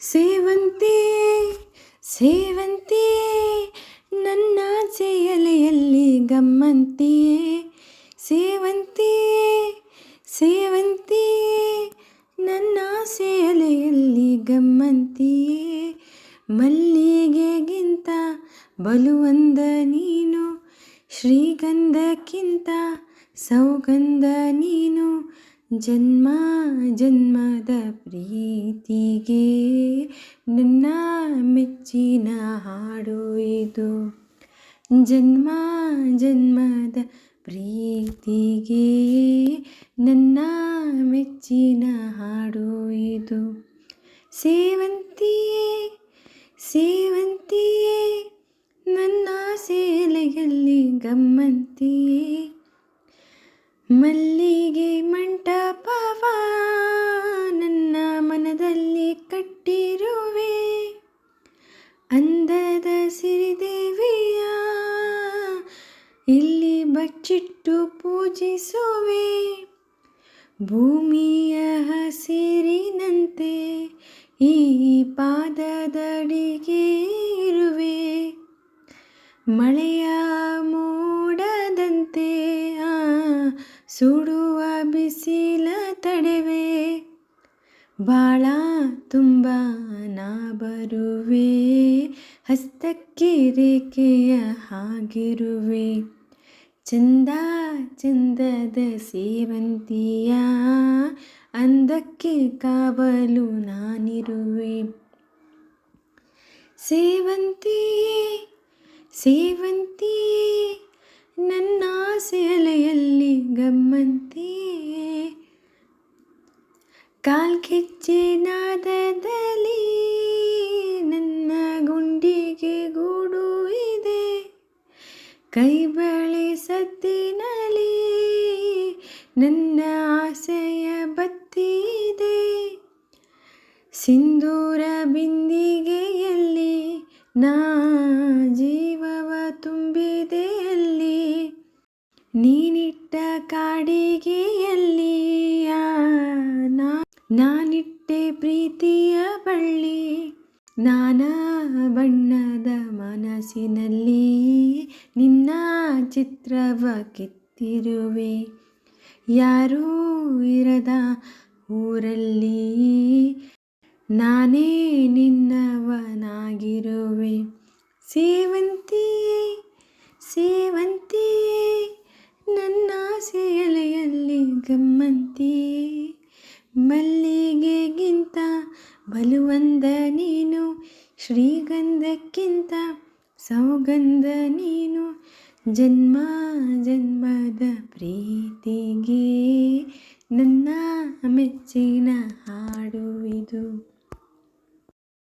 ಸೇವಂತಿ ಸೇವಂತಿ, ನನ್ನ ಎಲೆಯಲ್ಲಿ ಗಮ್ಮಂತಿಯೇ. ಸೇವಂತಿಯೇ ಸೇವಂತಿಯೇ ನನ್ನ ಸೇಲೆಯಲ್ಲಿ ಗಮ್ಮಂತಿಯೇ. ಮಲ್ಲಿಗೆಗಿಂತ ಬಲುವಂದ ನೀನು, ಶ್ರೀಗಂಧಕ್ಕಿಂತ ಸೌಗಂಧ ನೀನು ಜನ್ಮ ಜನ್ಮದ ಪ್ರೀತಿಗೆ ನನ್ನ ಮೆಚ್ಚಿನ ಹಾಡು ಇದು. ಜನ್ಮ ಜನ್ಮದ ಪ್ರೀತಿಗೆ ನನ್ನ ಮೆಚ್ಚಿನ ಹಾಡು ಇದು. ಸೇವಂತಿಯೇ ಸೇವಂತಿಯೇ, ನನ್ನ ಸೇಲೆಯಲ್ಲಿ ಗಮ್ಮಂತಿಯೇ. ಮಲ್ಲಿಗೆ ಅಂದದ ಸಿರಿದೇವಿಯ, ಇಲ್ಲಿ ಬಚ್ಚಿಟ್ಟು ಪೂಜಿಸುವೆ. ಭೂಮಿಯ ಹಸಿರಿನಂತೆ ಈ ಪಾದದಡಿಗೆ ಇರುವೆ. ಮಳೆಯ ಮೋಡದಂತೆ ಸುಡುವ ಬಿಸಿಲ ತಡೆವೆ. ಬಾಳ ತುಂಬ ನಾ ಬರುವೆ. ಹಸ್ತಕ್ಕೆ ರೇಖೆಯ ಹಾಗಿರುವೆ. ಚಂದ ಚಂದದ ಸೇವಂತಿಯ ಅಂದಕ್ಕೆ ಕಾವಲು ನಾನಿರುವೆ. ಸೇವಂತಿಯೇ ಸೇವಂತಿಯೇ ನನ್ನ ಸೆಲೆಯಲ್ಲಿ ಗಮ್ಮಂತಿಯೇ ನಾದದಲ್ಲಿ ನನ್ನ ಗುಂಡಿಗೆ ಗೂಡು ಇದೆ. ಕೈ ಸದ್ದಿನಲ್ಲಿ ನನ್ನ ಆಸೆಯ ಬತ್ತಿ ಇದೆ. ಸಿಂಧೂರ ಬಿಂದಿಗೆಯಲ್ಲಿ ನಾ ಜೀವವ ತುಂಬಿದೆ ಅಲ್ಲಿ. ನೀನಿಟ್ಟ ಕಾಡಿಗೆಯಲ್ಲಿ ನಾನಿಟ್ಟೆ ಪ್ರೀತಿಯ ಬಳ್ಳಿ. ನಾನಾ ಬಣ್ಣದ ಮನಸ್ಸಿನಲ್ಲಿ ನಿನ್ನ ಚಿತ್ರವ ಕೆತ್ತಿರುವೆ. ಯಾರೂ ಇರದ ಊರಲ್ಲಿ ನಾನೇ ನಿನ್ನವನಾಗಿರುವೆ. ಸೇವಂತಿಯೇ ಸೇವಂತಿಯೇ, ನನ್ನ ಸೇಲೆಯಲ್ಲಿ ಗಮ್ಮಂತಿಯೇ. ಮಲ್ಲಿಗೆಗಿಂತ ಬಲುವಂದ ನೀನು ಶ್ರೀಗಂಧಕ್ಕಿಂತ ಸೌಗಂಧ ನೀನು ಜನ್ಮ ಜನ್ಮದ ಪ್ರೀತಿಗೆ ನನ್ನ ಮೆಚ್ಚಿನ